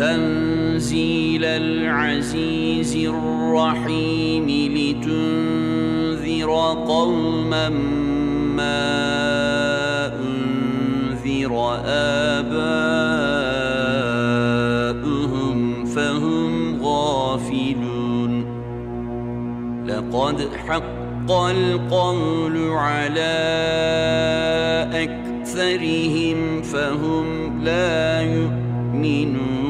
تنزيل العزيز الرحيم لتنذر قوما ما أنذر آباؤهم فهم غافلون. لقد حق القول على أكثرهم فهم لا يؤمنون.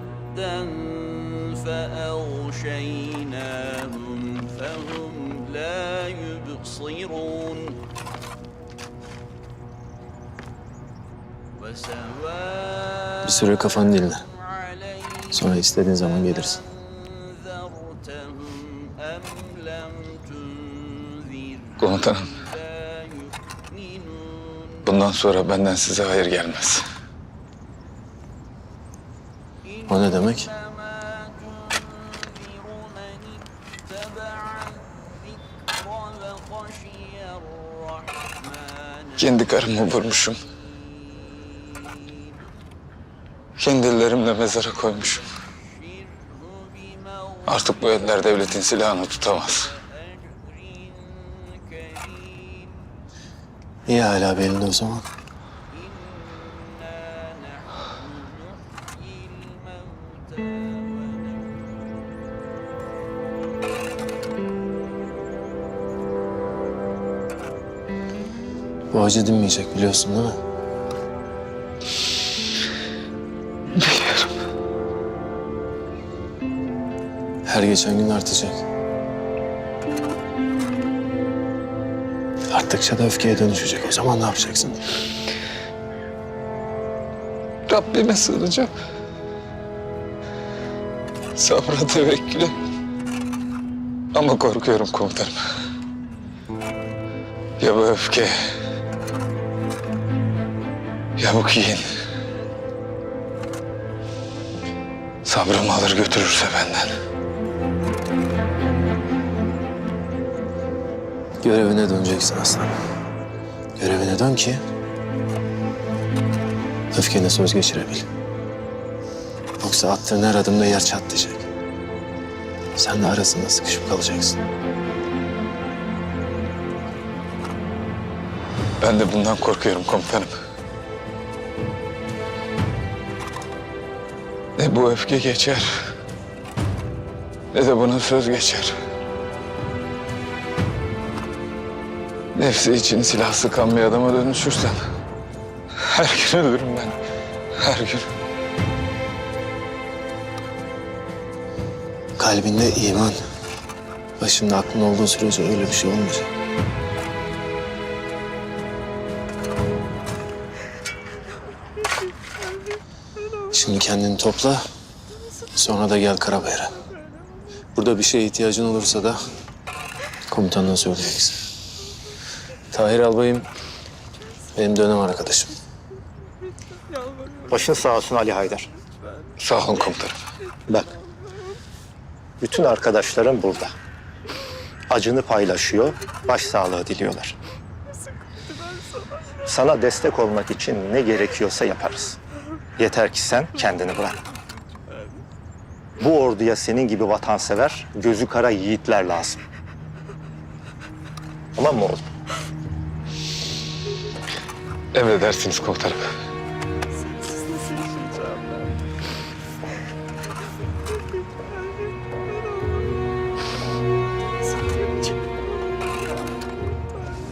فأغشيناهم فهم لا يبصرون وسواء Bir süre kafanı dinle. عليهم Sonra istediğin zaman gelirsin. أنذرتهم أم لم تنذرهم Komutanım, لا يؤمنون bundan sonra benden size hayır gelmez. O ne demek? Kendi karımı vurmuşum. Kendi ellerimle mezara koymuşum. Artık bu eller devletin silahını tutamaz. İyi hala belli o zaman. Bu acı dinmeyecek biliyorsun değil mi? Biliyorum. Her geçen gün artacak. Arttıkça da öfkeye dönüşecek. O zaman ne yapacaksın? Rabbime sığınacağım. Sabra tevekküle. Ama korkuyorum komutanım. Ya bu öfke... Ya bu kin... Sabrımı alır götürürse benden. Görevine döneceksin aslanım. Görevine dön ki... ...öfkene söz geçirebil. Yoksa attığın her adımda yer çatlayacak. Sen de arasında sıkışıp kalacaksın. Ben de bundan korkuyorum komutanım. Bu öfke geçer, ne de buna söz geçer. Nefsi için silah sıkan bir adama dönüşürsen her gün ölürüm ben. Her gün. Kalbinde iman, başında aklın olduğu sürece öyle bir şey olmayacak. Şimdi kendini topla, sonra da gel Karabayır'a. Burada bir şeye ihtiyacın olursa da komutanına söyleyeceksin. Tahir Albayım benim dönem arkadaşım. Başın sağ olsun Ali Haydar. Sağ olun komutanım. Bak. Bütün arkadaşlarım burada. Acını paylaşıyor, başsağlığı diliyorlar. Sana destek olmak için ne gerekiyorsa yaparız. Yeter ki sen kendini bırak. Bu orduya senin gibi vatansever, gözü kara yiğitler lazım. Tamam mı oğlum? Emredersiniz komutanım.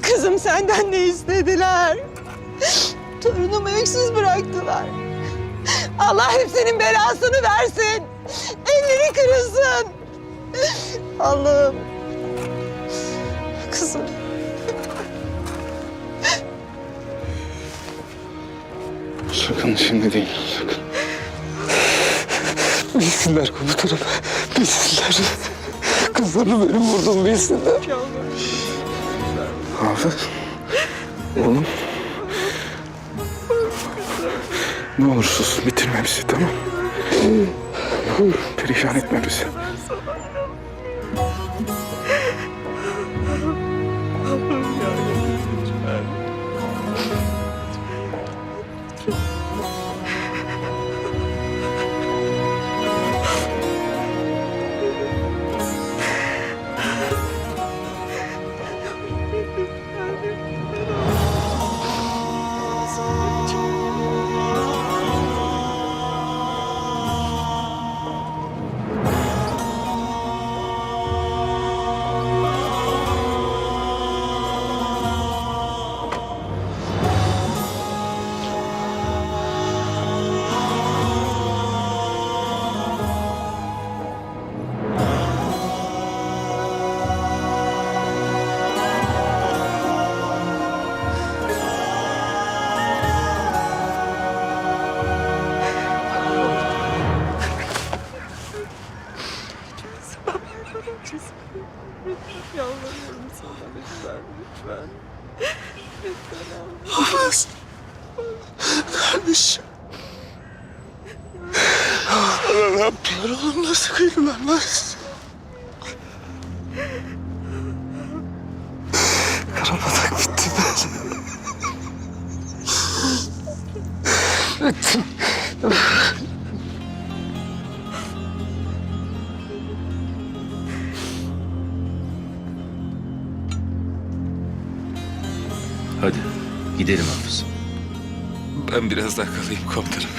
Kızım senden ne istediler? Torunumu öksüz bıraktılar. Allah hepsinin belasını versin. Elleri kırılsın. Allah'ım. Kızım. Sakın şimdi değil, sakın. Bilsinler komutanım, bilsinler. Kızlarını benim vurdum bilsinler. Hafız, oğlum. Ne olur sus, bitirme bizi tamam perişan etme bizi. Yalvarıyorum sana lütfen, lütfen. Kardeşim. Sana ne yaptılar oğlum? Nasıl kıydılar lan? Karabatak gidelim Hafız. Ben biraz daha kalayım komutanım.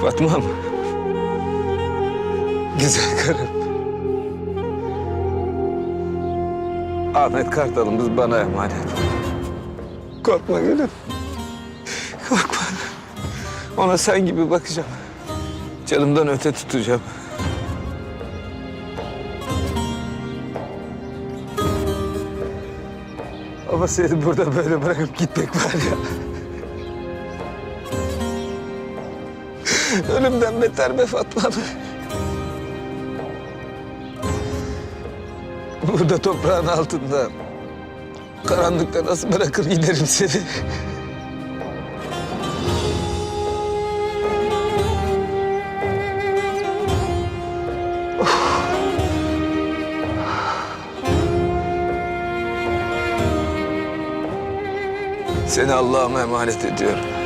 Fatma'm. Güzel karım. Ahmet Kartal'ımız bana emanet. Korkma gülüm. Korkma. Ona sen gibi bakacağım. Canımdan öte tutacağım. Ama seni burada böyle bırakıp gitmek var ya. Ölümden beter be Fatma. Burada toprağın altında karanlıkta nasıl bırakır giderim seni. Seni Allah'ıma emanet ediyorum.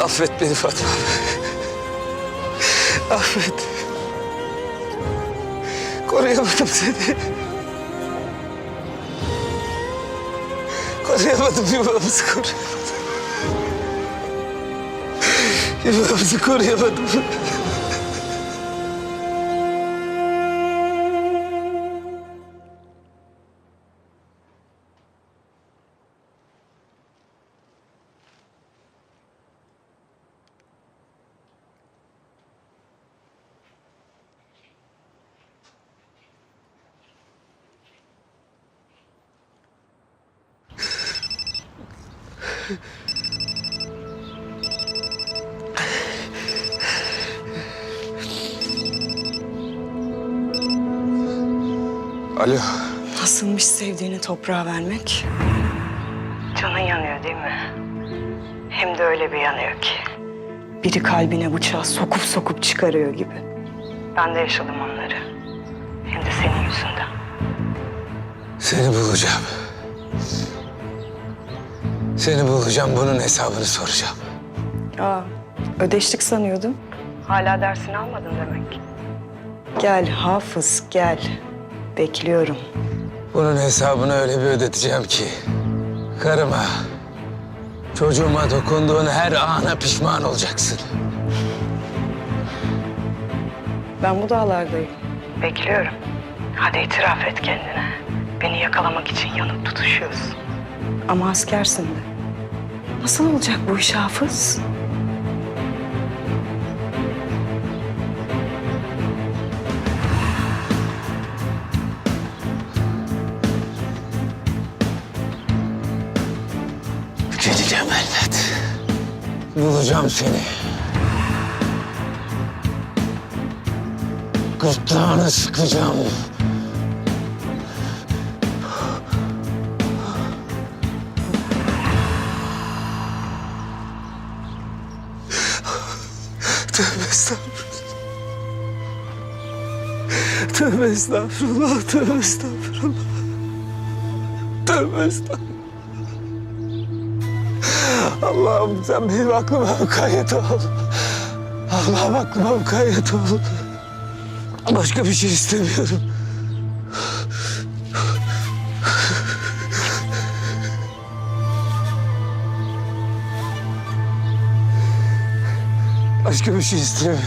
Affet beni Fatma. Affet. Koruyamadım seni. Koruyamadım yuvamızı koruyamadım. Yuvamızı koruyamadım. Alo. Nasılmış sevdiğini toprağa vermek? Canın yanıyor değil mi? Hem de öyle bir yanıyor ki. Biri kalbine bıçağı sokup sokup çıkarıyor gibi. Ben de yaşadım onları. Hem de senin yüzünden. Seni bulacağım. Seni bulacağım, bunun hesabını soracağım. Aa, ödeştik sanıyordum. Hala dersini almadın demek. Gel Hafız gel. Bekliyorum. Bunun hesabını öyle bir ödeteceğim ki... ...karıma, çocuğuma dokunduğun her ana pişman olacaksın. Ben bu dağlardayım. Bekliyorum. Hadi itiraf et kendine. Beni yakalamak için yanıp tutuşuyorsun. Ama askersin de. Nasıl olacak bu iş Hafız? Geleceğim elbet. Bulacağım seni. Gırtlağını sıkacağım. Tövbe estağfurullah, tövbe estağfurullah. Tövbe estağfurullah. Allah'ım sen benim aklıma mukayyet ol. Allah'ım aklıma mukayyet ol. Başka bir şey istemiyorum. Başka bir şey istemiyorum.